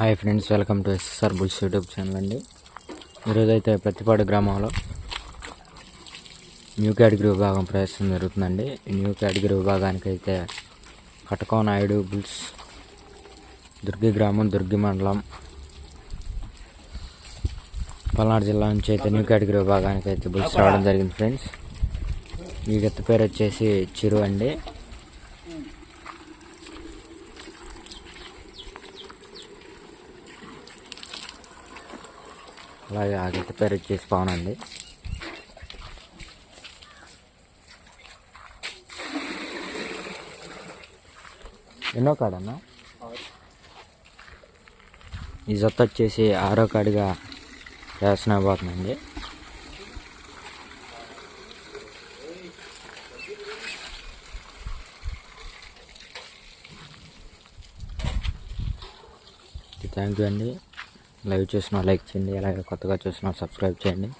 Hi friends welcome to SSR bulls YouTube channel అండి. ఈరోజైతే ప్రతిపాడు గ్రామంలో న్యూ కేటగిరీ విభాగం ప్రవేశం జరుగుతుందండి. న్యూ కేటగిరీ విభాగానికి అయితే కటకో నాయుడు బుల్స్ దుర్గి గ్రామం దుర్గి మండలం పల్నాడు జిల్లా నుంచి అయితే న్యూ కేటగిరీ విభాగానికి అయితే బుల్స్ రావడం జరిగింది ఫ్రెండ్స్. ఈ గత పేరు వచ్చేసి చిరు అండి. అలాగే ఆ పెరట్ చేసి వచ్చేసి అండి ఎన్నో కాడన్నా? ఈ జత వచ్చేసి ఆరో కాడిగా వేసిన పోతుందండి థ్యాంక్ యూ అండి. లైవ్ చూసిన లైక్ చేయండి. అలాగే కొత్తగా చూసిన సబ్స్క్రైబ్ చేయండి.